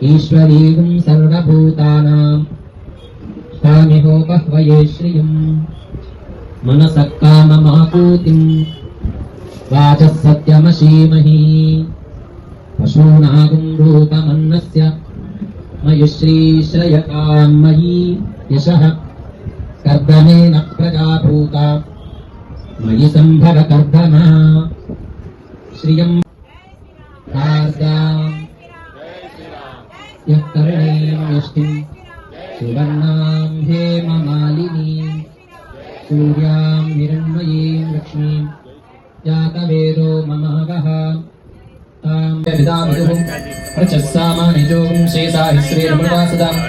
ఈశ్వరీం సర్వభూతానాం తామిహో బహ్వయే శ్రియం మనసక్కామమాకూతిం వాచ సత్యమశీమహి పశూనాగుం రూపమన్నస్య మయుశ్రీశ్రయకాం మయీ యశః కర్దనేన ప్రజాభూత మయి సంభవ కర్దనా శ్రియం यः कर्णीम् सुवर्णाम् हेममालिनीम् सूर्याम् हिरण्मयीम् लक्ष्मीम् जातवेदो ममावः ताम् विदामधुः प्रचस्सामानिजोम् शेषाहिश्रीरमृवासदाम्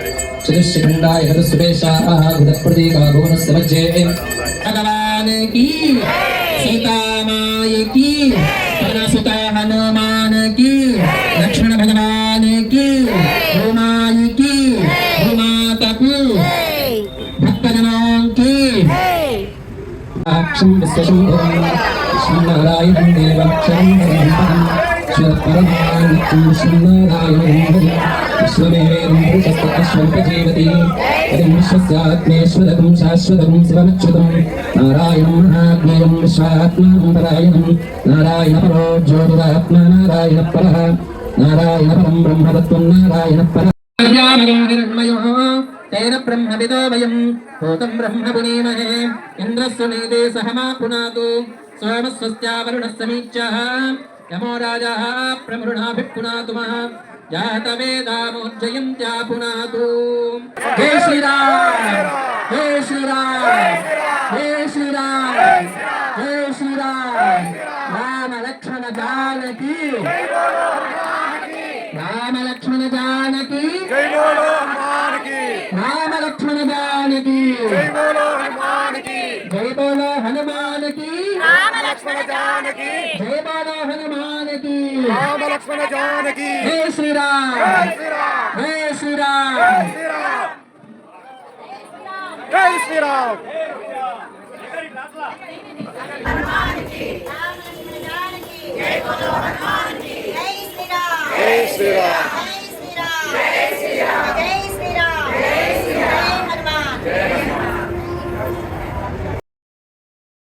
चतुष्यखण्डाय गतसुपेशाः गुदप्रतीका भुवनस्य मध्ये। भगवान् की सीतामाय की पनसुता हनुमान की लक्ष्मण भगवान की భక్తజనాంకి అక్షం విశ్వశంభవం సుందరాయం దేవక్షం పరంపరం శ్వరపరమాణిత్యం సుందరాయం విశ్వమేవేదం పురుషస్తస్వల్పజీవతి ఇదం విశ్వస్యాత్మేశ్వరకం శాశ్వతం శివమచ్యుతం నారాయణం మహాత్మేయం విశ్వాత్మానం పరాయణం నారాయణ పరో జ్యోతిరాత్మ నారాయణ పర నారాయణ పరం బ్రహ్మతత్వం నారాయణ పర तेन ब्रह्मविदो वयम् भूतं ब्रह्म पुनीमहे इन्द्रस्य नीते सह मा पुनातु सोमस्वस्या वरुणः समीच्यः यमो राजः प्रमृणाभिः पुनातु मः जातवेदामोज्जयन्त्या पुनातु हे श्रीराम की राम लक्ष्मण जानकी। जय बाला हनुमान की राम लक्ष्मण जानकी। हे श्री राम जय श्री राम जय श्री राम जय श्री राम